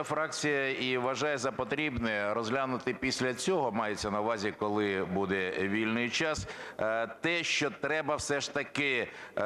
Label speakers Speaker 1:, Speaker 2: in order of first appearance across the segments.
Speaker 1: Фракція і вважає за потрібне розглянути після цього, мається на увазі, коли буде вільний час, е, те, що треба все ж таки е,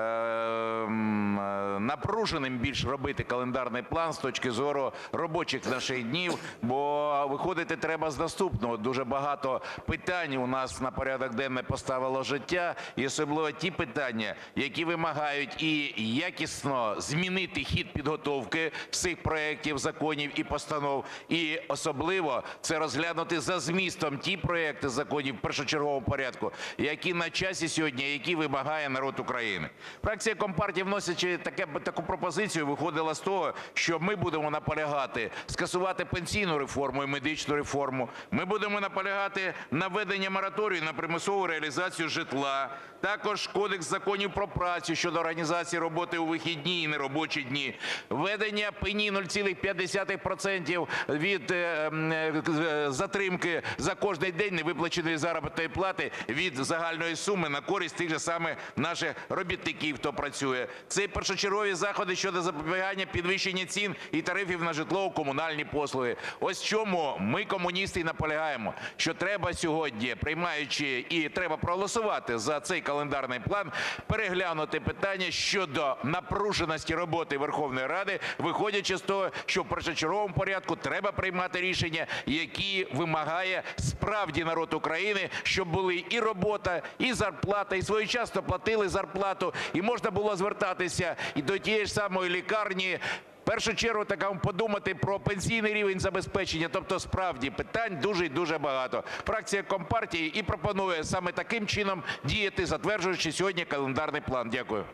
Speaker 1: напруженим більш робити календарний план з точки зору робочих наших днів, бо виходити треба з наступного. Дуже багато питань у нас на порядок денний поставило життя, і особливо ті питання, які вимагають і якісно змінити хід підготовки всіх проєктів, законів і постанов, і особливо це розглянути за змістом ті проєкти законів в першочерговому порядку, які на часі сьогодні, які вимагає народ України. Фракція Компартії, вносячи таке, таку пропозицію, виходила з того, що ми будемо наполягати скасувати пенсійну реформу і медичну реформу. Ми будемо наполягати на введення мораторію на примусову реалізацію житла. Також Кодекс законів про працю щодо організації роботи у вихідні і неробочі дні. Введення пені 0,5% від е, м, е, затримки за кожний день невиплаченої заробітної плати від загальної суми на користь тих же самих наших робітників, хто працює. Це і першочергові заходи щодо запобігання підвищення цін і тарифів на житлово-комунальні послуги. Ось чому ми, комуністи, наполягаємо, що треба сьогодні, приймаючи і треба проголосувати за цей календарний план, переглянути питання щодо напруженості роботи Верховної Ради, виходячи з того, що в першочерговому порядку треба приймати рішення, які вимагає справді народ України, щоб були і робота, і зарплата, і своєчасно платили зарплату, і можна було звертатися і до тієї ж самої лікарні. В першу чергу така подумати про пенсійний рівень забезпечення. Тобто, справді питань дуже і дуже багато. Фракція Компартії і пропонує саме таким чином діяти, затверджуючи сьогодні календарний план. Дякую.